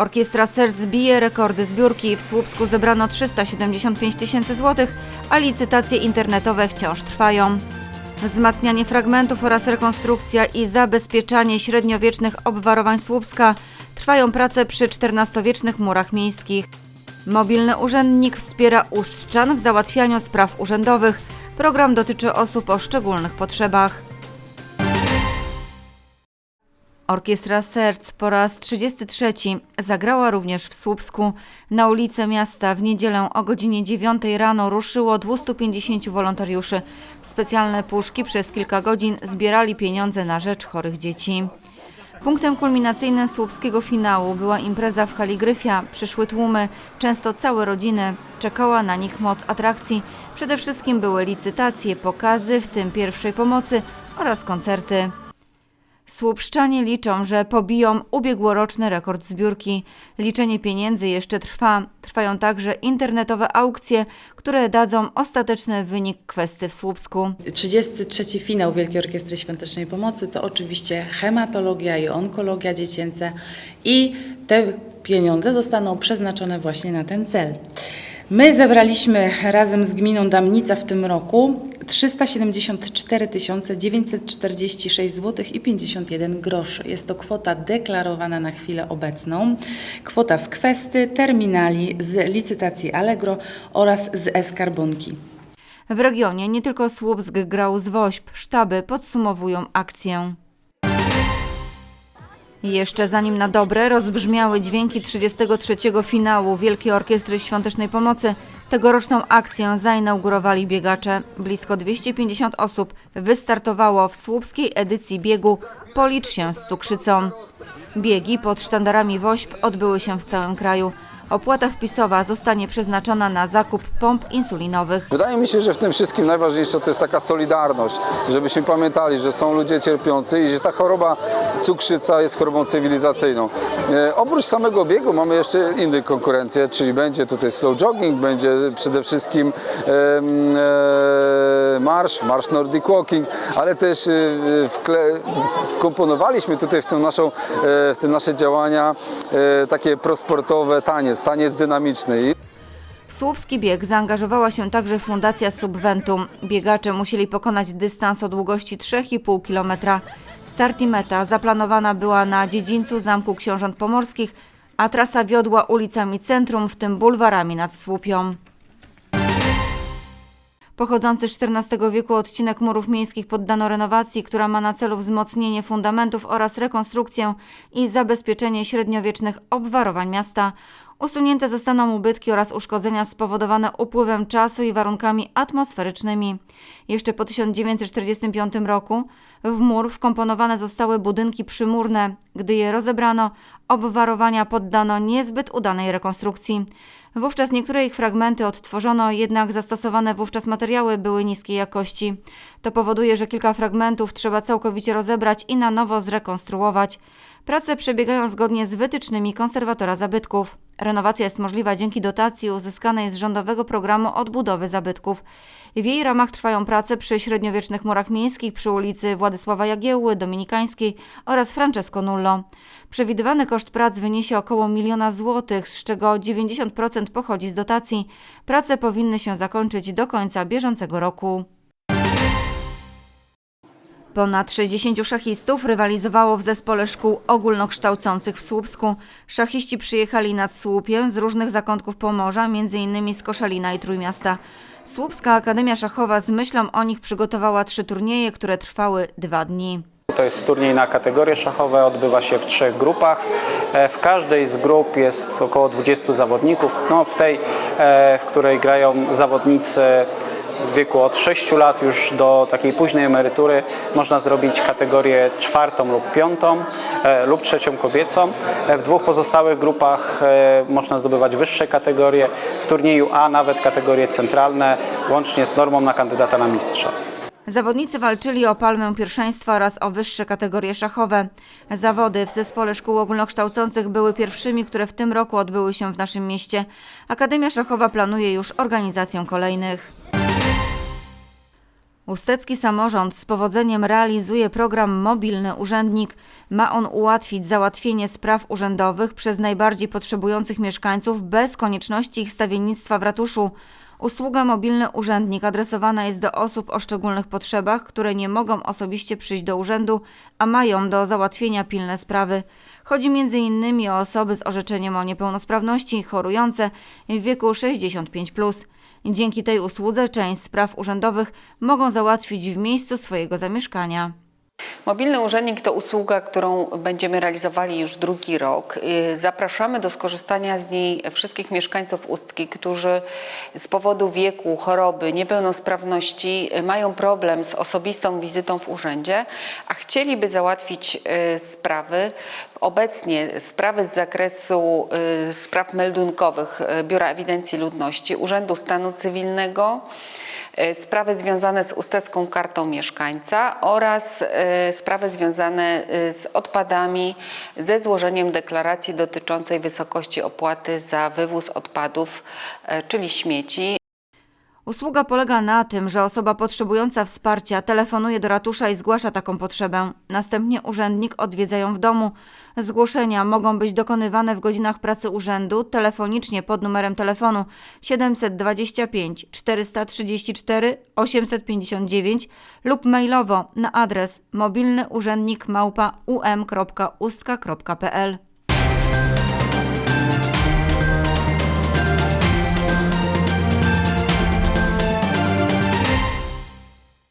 Orkiestra Serc bije rekordy zbiórki. W Słupsku zebrano 375 tysięcy złotych, a licytacje internetowe wciąż trwają. Wzmacnianie fragmentów oraz rekonstrukcja i zabezpieczanie średniowiecznych obwarowań Słupska. Trwają prace przy XIV-wiecznych murach miejskich. Mobilny urzędnik wspiera Ustrzan w załatwianiu spraw urzędowych. Program dotyczy osób o szczególnych potrzebach. Orkiestra Serc po raz 33 zagrała również w Słupsku. Na ulicę miasta w niedzielę o godzinie 9 rano ruszyło 250 wolontariuszy. W specjalne puszki przez kilka godzin zbierali pieniądze na rzecz chorych dzieci. Punktem kulminacyjnym słupskiego finału była impreza w hali Gryfia. Przyszły tłumy, często całe rodziny. Czekała na nich moc atrakcji. Przede wszystkim były licytacje, pokazy, w tym pierwszej pomocy oraz koncerty. Słupszczanie liczą, że pobiją ubiegłoroczny rekord zbiórki. Liczenie pieniędzy jeszcze trwa. Trwają także internetowe aukcje, które dadzą ostateczny wynik kwesty w Słupsku. 33. finał Wielkiej Orkiestry Świątecznej Pomocy to oczywiście hematologia i onkologia dziecięce i te pieniądze zostaną przeznaczone właśnie na ten cel. My zebraliśmy razem z gminą Damnica w tym roku 374 946 zł i 51 groszy. Jest to kwota deklarowana na chwilę obecną. Kwota z kwesty, terminali, z licytacji Allegro oraz z e-skarbonki. W regionie nie tylko Słupsk grał z WOŚP. Sztaby podsumowują akcję. Jeszcze zanim na dobre rozbrzmiały dźwięki 33. finału Wielkiej Orkiestry Świątecznej Pomocy, tegoroczną akcję zainaugurowali biegacze. Blisko 250 osób wystartowało w słupskiej edycji biegu Policz się z cukrzycą. Biegi pod sztandarami WOŚP odbyły się w całym kraju. Opłata wpisowa zostanie przeznaczona na zakup pomp insulinowych. Wydaje mi się, że w tym wszystkim najważniejsza to jest taka solidarność, żebyśmy pamiętali, że są ludzie cierpiący i że ta choroba cukrzyca jest chorobą cywilizacyjną. E, oprócz samego biegu mamy jeszcze inne konkurencje, czyli będzie tutaj slow jogging, będzie przede wszystkim em, e, marsz, marsz Nordic Walking, ale też e, wkle, wkomponowaliśmy tutaj w, naszą, e, w te nasze działania e, takie prosportowe taniec, taniec dynamiczny. I W słupski bieg zaangażowała się także Fundacja Subventum. Biegacze musieli pokonać dystans o długości 3,5 km. Start i meta zaplanowana była na dziedzińcu Zamku Książąt Pomorskich, a trasa wiodła ulicami centrum, w tym bulwarami nad Słupią. Pochodzący z XIV wieku odcinek murów miejskich poddano renowacji, która ma na celu wzmocnienie fundamentów oraz rekonstrukcję i zabezpieczenie średniowiecznych obwarowań miasta. Usunięte zostaną ubytki oraz uszkodzenia spowodowane upływem czasu i warunkami atmosferycznymi. Jeszcze po 1945 roku w mur wkomponowane zostały budynki przymurne. Gdy je rozebrano, obwarowania poddano niezbyt udanej rekonstrukcji. Wówczas niektóre ich fragmenty odtworzono, jednak zastosowane wówczas materiały były niskiej jakości. To powoduje, że kilka fragmentów trzeba całkowicie rozebrać i na nowo zrekonstruować. Prace przebiegają zgodnie z wytycznymi konserwatora zabytków. Renowacja jest możliwa dzięki dotacji uzyskanej z rządowego programu odbudowy zabytków. W jej ramach trwają prace przy średniowiecznych murach miejskich przy ulicy Władysława Jagiełły, Dominikańskiej oraz Francesco Nullo. Przewidywany koszt prac wyniesie około miliona złotych, z czego 90% pochodzi z dotacji. Prace powinny się zakończyć do końca bieżącego roku. Ponad 60 szachistów rywalizowało w zespole szkół ogólnokształcących w Słupsku. Szachiści przyjechali nad Słupię z różnych zakątków Pomorza, m.in. z Koszalina i Trójmiasta. Słupska Akademia Szachowa z myślą o nich przygotowała trzy turnieje, które trwały dwa dni. To jest turniej na kategorie szachowe, odbywa się w trzech grupach. E, W każdej z grup jest około 20 zawodników. No, w tej, e, w której grają zawodnicy w wieku od 6 lat już do takiej późnej emerytury, można zrobić kategorię czwartą lub piątą e, lub trzecią kobiecą. E, W dwóch pozostałych grupach e, można zdobywać wyższe kategorie. W turnieju A nawet kategorie centralne, łącznie z normą na kandydata na mistrza. Zawodnicy walczyli o palmę pierwszeństwa oraz o wyższe kategorie szachowe. Zawody w zespole szkół ogólnokształcących były pierwszymi, które w tym roku odbyły się w naszym mieście. Akademia Szachowa planuje już organizację kolejnych. Ustecki samorząd z powodzeniem realizuje program Mobilny Urzędnik. Ma on ułatwić załatwienie spraw urzędowych przez najbardziej potrzebujących mieszkańców bez konieczności ich stawiennictwa w ratuszu. Usługa Mobilny Urzędnik adresowana jest do osób o szczególnych potrzebach, które nie mogą osobiście przyjść do urzędu, a mają do załatwienia pilne sprawy. Chodzi m.in. o osoby z orzeczeniem o niepełnosprawności, chorujące w wieku 65+. Dzięki tej usłudze część spraw urzędowych mogą załatwić w miejscu swojego zamieszkania. Mobilny urzędnik to usługa, którą będziemy realizowali już drugi rok. Y, Zapraszamy do skorzystania z niej wszystkich mieszkańców Ustki, którzy z powodu wieku, choroby, niepełnosprawności y, mają problem z osobistą wizytą w urzędzie, a chcieliby załatwić y, sprawy. Obecnie sprawy z zakresu spraw meldunkowych Biura Ewidencji Ludności, Urzędu Stanu Cywilnego, sprawy związane z ustecką kartą mieszkańca oraz e, sprawy związane e, z odpadami ze złożeniem deklaracji dotyczącej wysokości opłaty za wywóz odpadów, e, czyli śmieci. Usługa polega na tym, że osoba potrzebująca wsparcia telefonuje do ratusza i zgłasza taką potrzebę. Następnie urzędnik odwiedza ją w domu. Zgłoszenia mogą być dokonywane w godzinach pracy urzędu telefonicznie pod numerem telefonu 725 434 859 lub mailowo na adres mobilny urzędnik małpa um.ustka.pl.